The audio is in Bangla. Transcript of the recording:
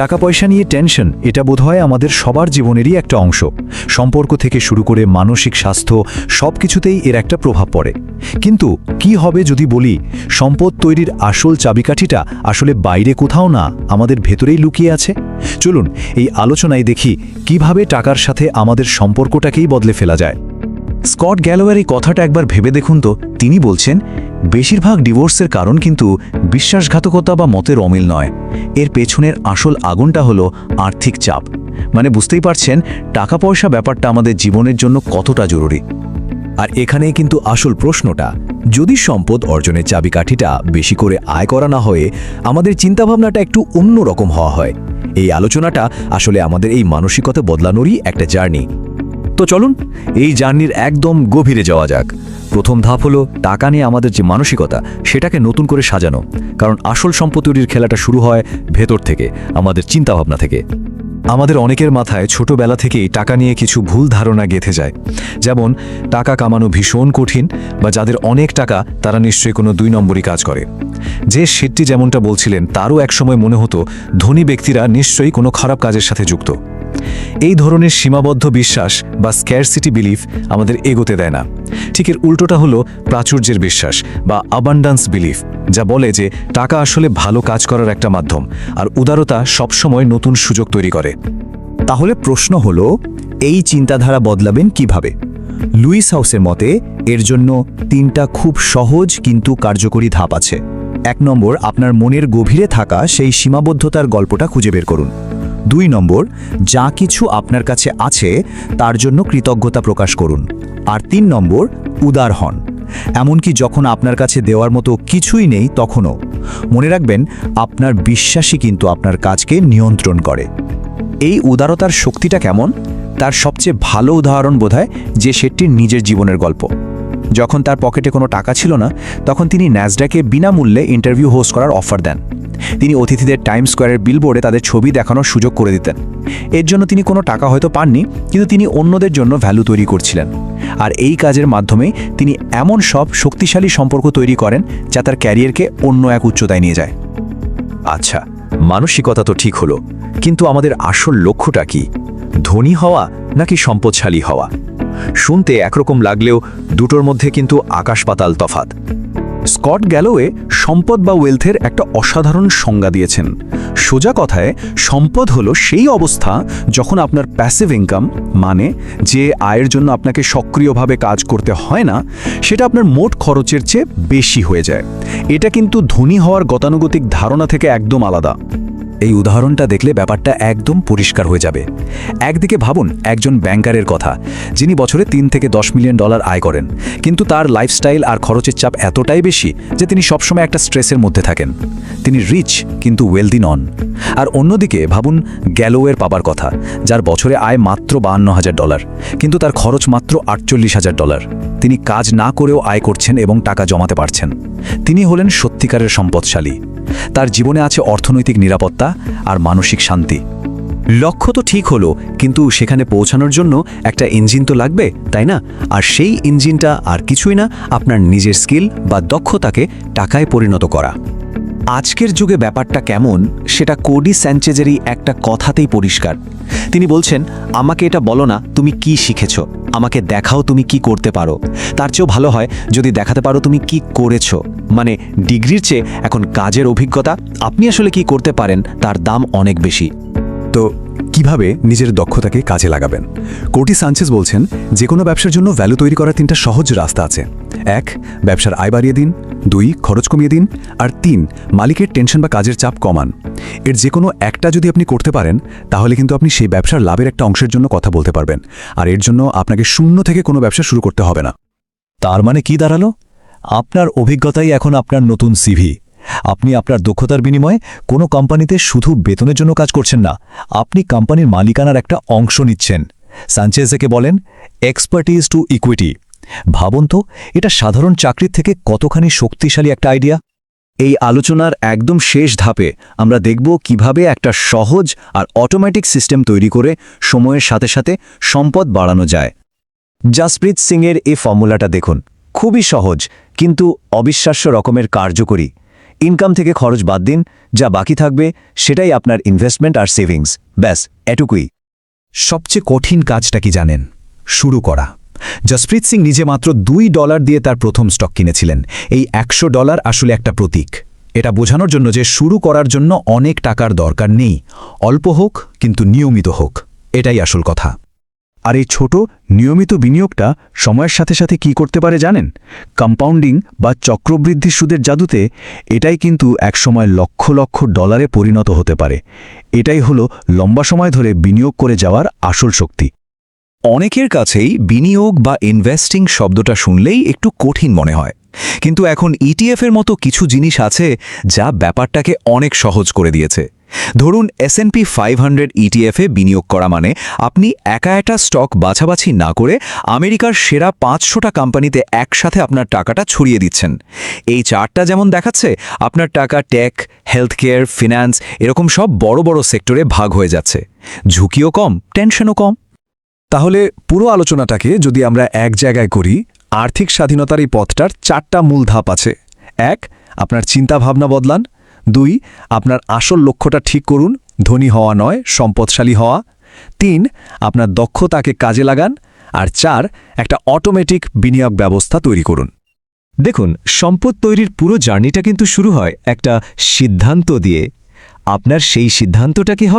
টাকা পয়সা নিয়ে টেনশন, এটা বোধহয় আমাদের সবার জীবনেরই একটা অংশ। সম্পর্ক থেকে শুরু করে মানসিক স্বাস্থ্য সব কিছুতেই এর একটা প্রভাব পড়ে। কিন্তু কি হবে যদি বলি, সম্পদ তৈরির আসল চাবিকাঠিটা আসলে বাইরে কোথাও না, আমাদের ভেতরেই লুকিয়ে আছে? চলুন, এই আলোচনায় দেখি কীভাবে টাকার সাথে আমাদের সম্পর্কটাকেই বদলে ফেলা যায়। স্কট গ্যালোয়ার এই কথাটা একবার ভেবে দেখুন তো, তিনি বলছেন বেশিরভাগ ডিভোর্সের কারণ কিন্তু বিশ্বাসঘাতকতা বা মতের অমিল নয়। এর পেছনের আসল আগুনটা হলো আর্থিক চাপ। মানে বুঝতেই পারছেন টাকা পয়সা ব্যাপারটা আমাদের জীবনের জন্য কতটা জরুরি। আর এখানে কিন্তু আসল প্রশ্নটা, যদি সম্পদ অর্জনের চাবিকাঠিটা বেশি করে আয় করা না হয়ে আমাদের চিন্তাভাবনাটা একটু অন্য রকম হওয়া হয়, এই আলোচনাটা আসলে আমাদের এই মানসিকতা বদলানোরই একটা জার্নি। তো চলুন, এই জার্নির একদম গভীরে যাওয়া যাক। প্রথম ধাপ হলো টাকা নিয়ে আমাদের যে মানসিকতা, সেটাকে নতুন করে সাজানো। কারণ আসল সম্পদ তৈরির খেলাটা শুরু হয় ভেতর থেকে, আমাদের চিন্তাভাবনা থেকে। আমাদের অনেকের মাথায় ছোটবেলা থেকেই টাকা নিয়ে কিছু ভুল ধারণা গেঁথে যায়। যেমন, টাকা কামানো ভীষণ কঠিন বা যাদের অনেক টাকা, তারা নিশ্চয়ই কোনো দুই নম্বরই কাজ করে। যে শেটটি যেমনটা বলছিলেন, তারও একসময় মনে হতো, ধনী ব্যক্তিরা নিশ্চয়ই কোনো খারাপ কাজের সাথে যুক্ত। এই ধরনের সীমাবদ্ধ বিশ্বাস বা স্ক্যারসিটি বিলিফ আমাদের এগোতে দেয় না। ঠিক এর উল্টোটা হলো প্রাচুর্যের বিশ্বাস বা আবান্ডান্স বিলিফ যা বলে যে টাকা আসলে ভালো কাজ করার একটা মাধ্যম, আর উদারতা সবসময় নতুন সুযোগ তৈরি করে। তাহলে প্রশ্ন হলো, এই চিন্তাধারা বদলাবেন কীভাবে? লুইস হাউসের মতে, এর জন্য তিনটা খুব সহজ কিন্তু কার্যকরী ধাপ আছে। এক নম্বর, আপনার মনের গভীরে থাকা সেই সীমাবদ্ধতার গল্পটা খুঁজে বের করুন। দুই নম্বর, যা কিছু আপনার কাছে আছে, তার জন্য কৃতজ্ঞতা প্রকাশ করুন। আর তিন নম্বর, উদার হন। এমনকি যখন আপনার কাছে দেওয়ার মতো কিছুই নেই, তখনও। মনে রাখবেন, আপনার বিশ্বাসই কিন্তু আপনার কাজকে নিয়ন্ত্রণ করে। এই উদারতার শক্তিটা কেমন? তার সবচেয়ে ভালো উদাহরণ বোধহয় যে সেটির নিজের জীবনের গল্প। যখন তার পকেটে কোনো টাকা ছিল না, তখন তিনি ন্যাসডাকে বিনামূল্যে ইন্টারভিউ হোস্ট করার অফার দেন। তিনি অতিথিদের টাইম স্কোয়ারের বিলবোর্ডে তাদের ছবি দেখানোর সুযোগ করে দিতেন। এর জন্য তিনি কোনো টাকা হয়তো পাননি, কিন্তু তিনি অন্যদের জন্য ভ্যালু তৈরি করছিলেন। আর এই কাজের মাধ্যমে তিনি এমন সব শক্তিশালী সম্পর্ক তৈরি করেন, যা তার ক্যারিয়ারকে অন্য এক উচ্চতায় নিয়ে যায়। আচ্ছা মানসিকতা তো ঠিক হলো, কিন্তু আমাদের আসল লক্ষ্যটা কি? ধনী হওয়া নাকি সম্পদশালী হওয়া? শুনতে একরকম লাগলেও দুটোর মধ্যে কিন্তু আকাশ পাতাল তফাত স্কট গ্যালোয়ে সম্পদ বা ওয়েলথের একটা অসাধারণ সংজ্ঞা দিয়েছেন। সোজা কথায়, সম্পদ হল সেই অবস্থা যখন আপনার প্যাসিভ ইনকাম মানে যে আয়ের জন্য আপনাকে সক্রিয়ভাবে কাজ করতে হয় না, সেটা আপনার মোট খরচের চেয়ে বেশি হয়ে যায়। এটা কিন্তু ধনী হওয়ার গতানুগতিক ধারণা থেকে একদম আলাদা। এই উদাহরণটা দেখলে ব্যাপারটা একদম পরিষ্কার হয়ে যাবে। একদিকে ভাবুন, একজন ব্যাংকারের কথা, যিনি বছরে তিন থেকে দশ মিলিয়ন ডলার আয় করেন, কিন্তু তার লাইফস্টাইল আর খরচের চাপ এতটাই বেশি যে তিনি সবসময় একটা স্ট্রেসের মধ্যে থাকেন। তিনি রিচ কিন্তু ওয়েলদি নন। আর অন্যদিকে ভাবুন গ্যালোয়ের পাবার কথা, যার বছরে আয় মাত্র বাহান্ন হাজার ডলার, কিন্তু তার খরচ মাত্র আটচল্লিশ হাজার ডলার। তিনি কাজ না করেও আয় করছেন এবং টাকা জমাতে পারছেন। তিনি হলেন সত্যিকারের সম্পদশালী। তার জীবনে আছে অর্থনৈতিক নিরাপত্তা আর মানসিক শান্তি। লক্ষ্য তো ঠিক হলো, কিন্তু সেখানে পৌঁছানোর জন্য একটা ইঞ্জিন তো লাগবে, তাই না? আর সেই ইঞ্জিনটা আর কিছুই না, আপনার নিজের স্কিল বা দক্ষতাকে টাকায় পরিণত করা। আজকের যুগে ব্যাপারটা কেমন, সেটা কোডি স্যাঞ্চেজেরই একটা কথাতেই পরিষ্কার। তিনি বলছেন, আমাকে এটা বলো না, তুমি কি শিখেছ? আমাকে দেখাও তুমি কি করতে পারো। তার চেয়েও ভালো হয় যদি দেখাতে পারো তুমি কি করেছ। মানে ডিগ্রির চেয়ে এখন কাজের অভিজ্ঞতা, আপনি আসলে কি করতে পারেন, তার দাম অনেক বেশি। তো, কীভাবে নিজের দক্ষতাকে কাজে লাগাবেন? কোটি সানচেস বলছেন, যে কোনো ব্যবসার জন্য ভ্যালু তৈরি করার তিনটা সহজ রাস্তা আছে। এক, ব্যবসার আয় বাড়িয়ে দিন। দুই, খরচ কমিয়ে দিন, আর তিন, মালিকের টেনশন বা কাজের চাপ কমান। এর যে কোনো একটা যদি আপনি করতে পারেন, তাহলে কিন্তু আপনি সেই ব্যবসার লাভের একটা অংশের জন্য কথা বলতে পারবেন। আর এর জন্য আপনাকে শূন্য থেকে কোনো ব্যবসা শুরু করতে হবে না। তার মানে কি দাঁড়াল? আপনার অভিজ্ঞতাই এখন আপনার নতুন সিভি। আপনি আপনার দক্ষতার বিনিময়ে কোনো কোম্পানিতে শুধু বেতনের জন্য কাজ করছেন না, আপনি কোম্পানির মালিকানার একটা অংশ নিচ্ছেন। সানচেজেকে বলেন এক্সপার্টিজ টু ইকুইটি ভাবুন তো, এটা সাধারণ চাকরির থেকে কতখানি শক্তিশালী একটা আইডিয়া এই আলোচনার একদম শেষ ধাপে আমরা দেখব কীভাবে একটা সহজ আর অটোমেটিক সিস্টেম তৈরি করে সময়ের সাথে সাথে সম্পদ বাড়ানো যায়। জাসপ্রীত সিংয়ের এই ফর্মুলাটা দেখুন। খুবই সহজ, কিন্তু অবিশ্বাস্য রকমের কার্যকরী। ইনকাম থেকে খরচ বাদ দিন, যা বাকি থাকবে সেটাই আপনার ইনভেস্টমেন্ট আর সেভিংস ব্যাস, এটুকুই। সবচেয়ে কঠিন কাজটা কি জানেন? শুরু করা। জসপ্রীত সিং নিজে মাত্র দুই ডলার দিয়ে তার প্রথম স্টক কিনেছিলেন। এই একশো ডলার আসলে একটা প্রতীক। এটা বোঝানোর জন্য যে শুরু করার জন্য অনেক টাকার দরকার নেই। অল্প হোক, কিন্তু নিয়মিত হোক। এটাই আসল কথা। আর এই ছোট, নিয়মিত বিনিয়োগটা সময়ের সাথে সাথে কি করতে পারে জানেন? কম্পাউন্ডিং বা চক্রবৃদ্ধি সুদের জাদুতে এটাই কিন্তু একসময় লক্ষ লক্ষ ডলারে পরিণত হতে পারে। এটাই হলো লম্বা সময় ধরে বিনিয়োগ করে যাওয়ার আসল শক্তি। অনেকের কাছেই বিনিয়োগ বা ইনভেস্টিং শব্দটা শুনলেই একটু কঠিন মনে হয়। কিন্তু এখন ইটিএফের মতো কিছু জিনিস আছে যা ব্যাপারটাকে অনেক সহজ করে দিয়েছে। ধরুন এসএনপি ফাইভ হান্ড্রেড ইটিএফে বিনিয়োগ করা মানে আপনি একা একটা স্টক বাছাবাছি না করে আমেরিকার সেরা পাঁচশোটা কোম্পানিতে একসাথে আপনার টাকাটা ছড়িয়ে দিচ্ছেন। এই চার্টটা যেমন দেখাচ্ছে, আপনার টাকা টেক হেলথ কেয়ার ফিন্যান্স এরকম সব বড় বড় সেক্টরে ভাগ হয়ে যাচ্ছে। ঝুঁকিও কম টেনশনও কম। তাহলে পুরো আলোচনাটাকে যদি আমরা এক জায়গায় করি, আর্থিক স্বাধীনতার এই পথটার চারটা মূল ধাপ আছে। এক, আপনার চিন্তা ভাবনা বদলান। দুই, আপনার আসল লক্ষ্যটা ঠিক করুন, ধনী হওয়া নয়, সম্পদশালী হওয়া। তিন, আপনার দক্ষতাকে কাজে লাগান। আর চার, একটা অটোমেটিক বিনিয়োগ ব্যবস্থা তৈরি করুন। দেখুন, সম্পদ তৈরির পুরো জার্নিটা কিন্তু শুরু হয় একটা সিদ্ধান্ত দিয়ে। আপনার সেই সিদ্ধান্তটা কি হবে?